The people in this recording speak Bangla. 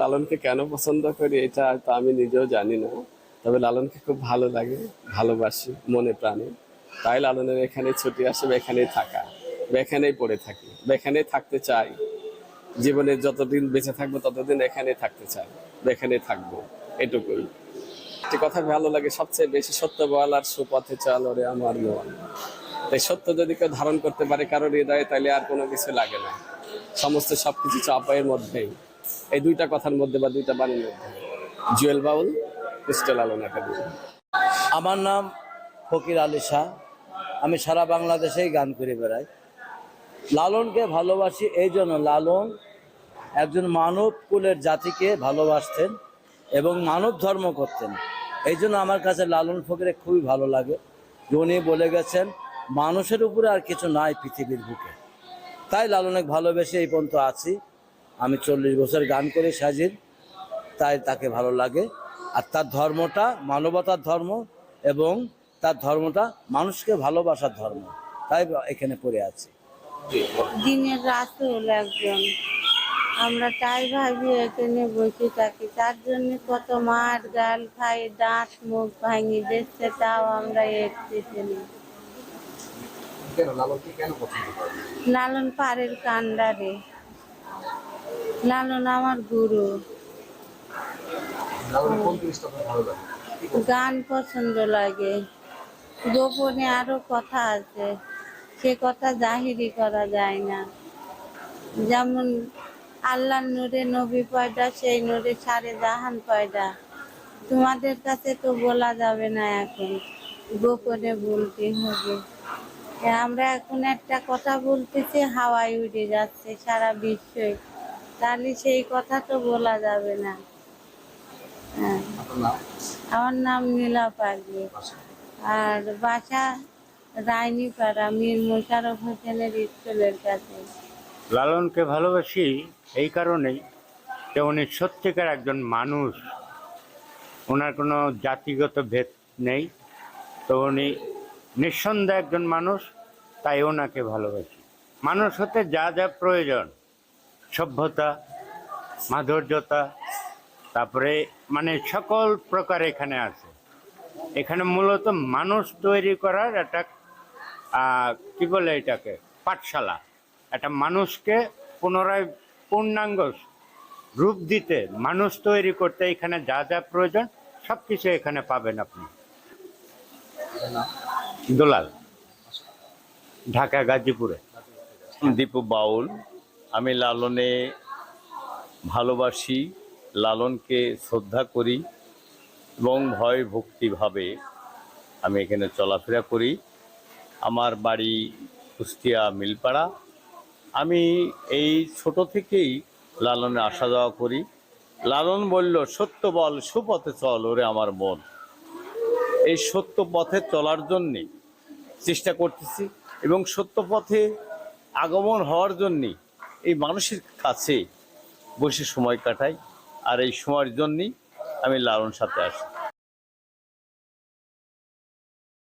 লালনকে কেন পছন্দ করি এটা তো আমি নিজেও জানি না। তবে লালনকে খুব ভালো লাগে, ভালোবাসি, মনে প্রাণে। তাই লালনের এখানে ছুটি আসে এখানেই থাকা এখানেই পড়ে থাকি, বা এখানেই থাকতে চাই। জীবনে যতদিন বেঁচে থাকব, ততদিন এখানেই থাকতে চাই, বা এখানেই থাকব, এটুকুই। একটি কথা ভালো লাগে, সবচেয়ে বেশি সত্য বল আর সুপথে চল ওরে আমার মন। তাই সত্য যদি কেউ ধারণ করতে পারে কারোর হৃদয়ে তাহলে আর কোনো কিছু লাগে না। সমস্ত সবকিছু চাপায়ের মধ্যেই। এই দুইটা কথার মধ্যে বা দুইটা বাণীর মধ্যে। জুয়েল বাউল, ক্রিস্টাল আলম একাডেমি। আমার নাম ফকির আলী শাহ। আমি সারা বাংলাদেশেই গান করে বেড়াই। লালনকে ভালোবাসি এই জন্য লালন একজন মানব কুলের জাতিকে ভালোবাসতেন এবং মানব ধর্ম করতেন। এই জন্য আমার কাছে লালন ফকিরে খুবই ভালো লাগে। উনি বলে গেছেন, মানুষের উপরে আর কিছু নাই পৃথিবীর বুকে। তাই লালনকে ভালোবেসে এই পর্যন্ত আছি। আমি চল্লিশ বছর গান করে সাজির তাই তাকে ভালো লাগে। আর তার ধর্মটা মানবতার ধর্ম এবং তার ধর্মটা মানুষকে ভালোবাসার ধর্ম তাই এখানে পড়ে আছে। দিনের রাসুল একজন। আমরা তাই ভাবি এখানে বসে থাকি তার জন্য কত মার গাল খাই দাঁত মুখ ভাঙি দিচ্ছে তাও আমরা এসতেছি না লালন পাড়ের কান্ডারে লালন আমার গুরু। গান পছন্দ লাগে। গোপনে আরও কথা আছে। সে কথা জাহিরি করা যায় না। যেমন আল্লাহর নূরে নবী পয়দা সেই নূরে সারে জাহান পয়দা। তোমাদের কাছে তো বলা যাবে না এখন। গোপনে বলতে হবে। আমরা এখন একটা কথা বলতেছি হাওয়ায় উড়ে যাচ্ছে সারা বিশ্বই তাহলে সেই কথা তো বলা যাবে না। হ্যাঁ। আমার নাম নীলা পাগলি। আর বাসা রাইনিপাড়া মীর মোশারফ হোসেনের স্কুলের কাছে। লালনকে ভালোবাসি এই কারণেই যে উনি সত্যিকার একজন মানুষ। ওনার কোনো জাতিগত ভেদ নেই। তো উনি নিঃসন্দেহ একজন মানুষ তাই ওনাকে ভালোবাসি। মানুষ হতে যা যা প্রয়োজন সভ্যতা, মাধুর্যতা, তারপরে মানে সকল প্রকার এখানে আছে। এখানে মূলত মানুষ তৈরি করার একটা কি বলে এটাকে, পাঠশালা। একটা মানুষকে পুনরায় পূর্ণাঙ্গ রূপ দিতে, মানুষ তৈরি করতে এখানে যা যা প্রয়োজন সব কিছু এখানে পাবেন আপনি। দোলাল, ঢাকা, গাজীপুরে। দীপু বাউল। আমি লালনে ভালোবাসি, লালনকে শ্রদ্ধা করি এবং ভয় ভক্তিভাবে আমি এখানে চলাফেরা করি। আমার বাড়ি কুষ্টিয়া মিলপাড়া। আমি এই ছোট থেকেই লালনে আসা যাওয়া করি। লালন বলল, সত্য বল, সুপথে চল ওরে আমার মন। এই সত্য পথে চলার জন্যে চেষ্টা করতেছি এবং সত্য পথে আগমন হওয়ার জন্যে এই মানুষের কাছে বসে সময় কাটাই আর এই সময়ের জন্যই আমি লালন সাথে আসি।